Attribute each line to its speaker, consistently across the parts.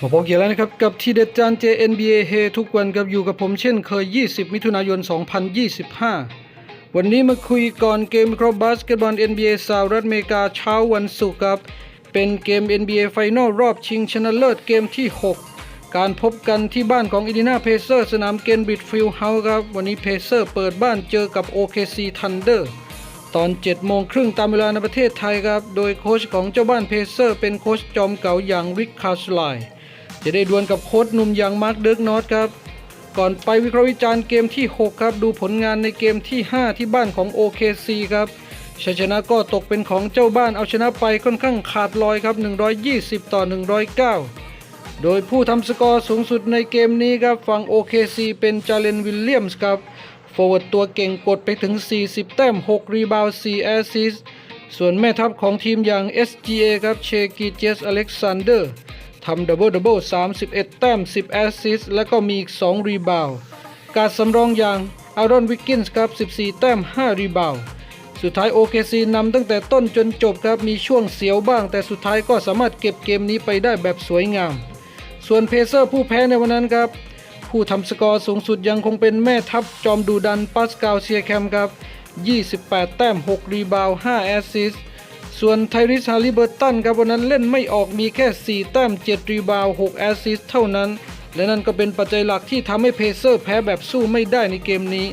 Speaker 1: มาพบกันแล้วนะครับกับทีเด็ดจานเจ NBA เฮทุกวันกับอยู่กับผมเช่นเคย 20 มิถุนายน 2025 วันนี้มาคุยก่อนเกมครบบาสเกตบอล NBA สหรัฐอเมริกาเช้าวันศุกร์ครับ เป็นเกม NBA ไฟนอลรอบชิงชนะเลิศเกมที่ 6 การพบกันที่บ้านของอินดินาเพเซอร์สนามเกนบริดฟิลเฮาส์ครับ วันนี้เพเซอร์เปิดบ้านเจอกับ OKC Thunder ตอน 7 โมงครึ่งตามเวลาในประเทศไทยครับ โดยโค้ชของเจ้าบ้านเพเซอร์ เป็นโค้ชจอมเก่าอย่างริกคาสไล จะได้ดวลกับโค้ชหนุ่มอย่างมาร์คเดิร์กนอตครับ ก่อนไปวิเคราะห์วิจารณ์เกมที่ 6 ครับ ดูผลงานในเกมที่ 5 ที่บ้านของ OKC ครับชัยชนะก็ตกเป็นของเจ้าบ้านเอาชนะไปค่อนข้างขาดลอยครับ 120 ต่อ 109 โดยผู้ทำสกอร์สูงสุดในเกมนี้ครับฝั่ง OKC เป็นจาเลนวิลเลียมส์ครับฟอร์เวิร์ดตัวเก่งกดไปถึง 40 แต้ม 6 รีบาวด์4แอสซิสส่วนแม่ทัพของทีมอย่าง SGA ครับเชกิเจสอเล็กซานเดอร์ ทำดับเบิลดับเบิล31 แต้ม 10 แอสซิสต์แล้วก็มีอีก 2 รีบาวการสำรองอย่างอารอนวิกกินส์ครับ 14 แต้ม 5 รีบาวสุดท้าย OKC นำตั้งแต่ต้นจนจบครับ มีช่วงเสียวบ้าง แต่สุดท้ายก็สามารถเก็บเกมนี้ไปได้แบบสวยงาม ส่วนเพเซอร์ผู้แพ้ในวันนั้นครับ ผู้ทำสกอร์สูงสุดยังคงเป็นแม่ทัพจอมดูดันปาสกาลเซียแคมครับ 28 แต้ม 6 รีบาว 5 แอสซิสต์ ส่วนไทริสฮาริเบอร์ตันครับวันนั้นเล่นไม่ออกมีแค่ 4 แต้ม 7 รีบาว 6 แอสซิสเท่านั้น และนั่นก็เป็นปัจจัยหลักที่ทำให้เพเซอร์แพ้แบบสู้ไม่ได้ในเกมนี้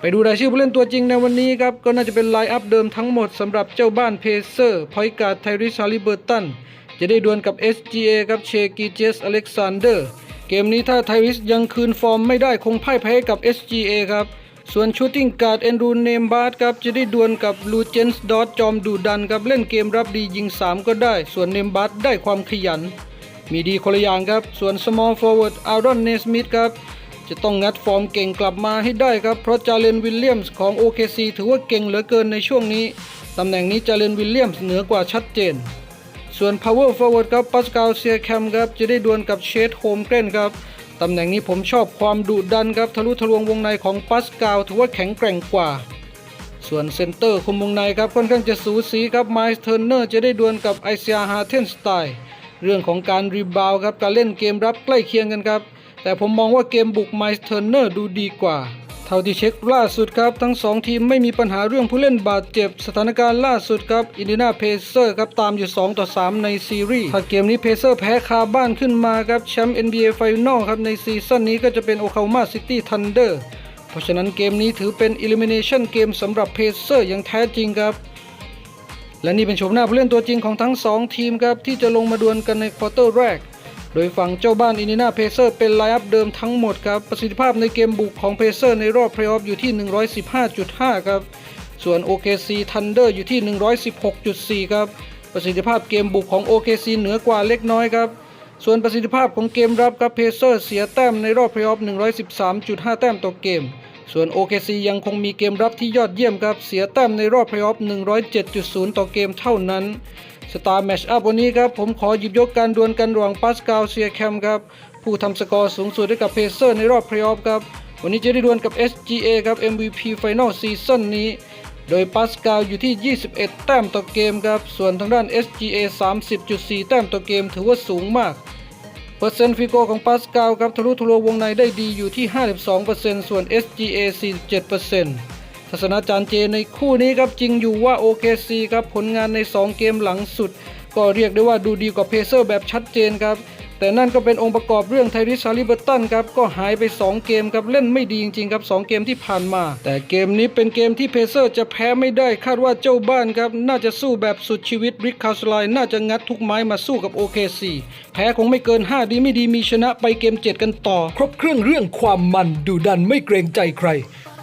Speaker 1: ไปดูรายชื่อผู้เล่นตัวจริงในวันนี้ครับ ก็น่าจะเป็นไลน์อัพเดิมทั้งหมดสำหรับเจ้าบ้านเพเซอร์พอยการ์ดไทริสฮาริเบอร์ตันจะได้ดวลกับ SGA ครับเชกิเจสอเล็กซานเดอร์ เกมนี้ถ้าไทริสยังคืนฟอร์มไม่ได้คงพ่ายแพ้กับ SGA ครับ ส่วนชูตติ้งการ์ดแอนดรูเนมบาร์ครับจะได้ดวลกับลูเจนส์ดอตจอมดูดันครับเล่นเกมรับดียิง 3 ก็ได้ ส่วนเนมบาร์ได้ความขยัน มีดีคนละอย่างครับ ส่วน small forward อารอนเนสมิธครับจะต้องงัดฟอร์มเก่งกลับมาให้ได้ครับ เพราะจาเลนวิลเลียมส์ของ OKC ถือว่าเก่งเหลือเกินในช่วงนี้ ตำแหน่งนี้จาเลนวิลเลียมส์เหนือกว่าชัดเจน ส่วน power forward ครับปัสกาลเซียแคมครับจะได้ดวลกับเชดโฮมเกรนครับ ตำแหน่งนี้ผมชอบความดุดันครับทะลุทะลวงวงในของปัสกาวถือว่าแข็งแกร่งกว่า ส่วนเซนเตอร์คุมวงในครับค่อนข้างจะสูสีครับไมส์เทอร์เนอร์จะได้ดวลกับไอเซียฮาเทนสไตล์เรื่องของการรีบาวครับการเล่นเกมรับใกล้เคียงกันครับแต่ผมมองว่าเกมบุกไมส์เทอร์เนอร์ดูดีกว่า เท่าที่เช็คล่าสุดครับ ทั้ง 2 ทีมไม่มีปัญหาเรื่องผู้เล่นบาดเจ็บ สถานการณ์ล่าสุดครับอินเดียนาเพเซอร์ครับตามอยู่ 2 ต่อ 3 ในซีรีส์ถ้าเกมนี้เพเซอร์แพ้คาบ้านขึ้นมาครับแชมป์ NBA Final ครับในซีซั่นนี้ก็จะเป็นโอคลา m a ซิตี้ทันเดอร์เพราะฉะนั้นเกมนี้ถือเป็น Elimination เกมสำหรับเพเซอร์อย่างแท้จริงครับและนี่เป็นโฉมหน้าผู้เล่นตัวจริงของทั้ง 2 ทีมครับที่จะลงมาดวลกันในควอเตอร์แรก โดยฝั่งเจ้าบ้านอินเดียนาเพเซอร์เป็นไลน์อัพเดิมทั้งหมดครับประสิทธิภาพในเกมบุกของเพเซอร์ในรอบเพลย์ออฟอยู่ที่ 115.5 ครับ ส่วน OKC Thunder อยู่ที่ 116.4 ครับประสิทธิภาพเกมบุกของ OKC เหนือกว่าเล็กน้อยครับส่วนประสิทธิภาพของเกมรับครับเพเซอร์เสียแต้มในรอบเพลย์ออฟ 113.5 แต้มต่อเกม ส่วน OKC ยังคงมีเกมรับที่ยอดเยี่ยมครับ เสียแต้มในรอบเพลย์ออฟ 107.0 ต่อเกมเท่านั้น สตาร์แมชอัพวันนี้ครับ ผมขอหยิบยกการดวลกันระหว่างปาสกาลเซียแคมครับ ผู้ทำสกอร์สูงสุดให้กับเพเซอร์ในรอบเพลย์ออฟครับ วันนี้จะได้ดวลกับ SGA ครับ MVP Final Season นี้ โดยปาสกาลอยู่ที่ 21 แต้มต่อเกมครับ ส่วนทางด้าน SGA 30.4 แต้มต่อเกมถือว่าสูงมาก เปอร์เซ็นต์ฟิโกของปาสกาลครับทะลุทะลวงวงในได้ดีอยู่ที่ 52%ส่วน SGA 47% ทัศนาจารย์เจในคู่นี้ครับจริงอยู่ว่า OKC ครับผลงานใน 2 เกมหลังสุด ก็เรียกได้ว่าดูดีกว่าเพเซอร์แบบชัดเจนครับแต่นั่นก็เป็นองค์ประกอบเรื่องไทริสซาลิเบอร์ตันครับก็หายไป 2 เกมครับเล่นไม่ดีจริงๆครับ 2 เกมที่ผ่านมา แต่เกมนี้เป็นเกมที่เพเซอร์จะแพ้ไม่ได้คาดว่าเจ้าบ้านครับน่าจะสู้แบบสุดชีวิตริกคาสไลน่าจะงัดทุกไม้มาสู้กับ OKC แพ้คงไม่เกิน 5 ดีไม่ดีมีชนะไปเกม 7 กันต่อ ครบเครื่องเรื่องความมันดูดันไม่เกรงใจใคร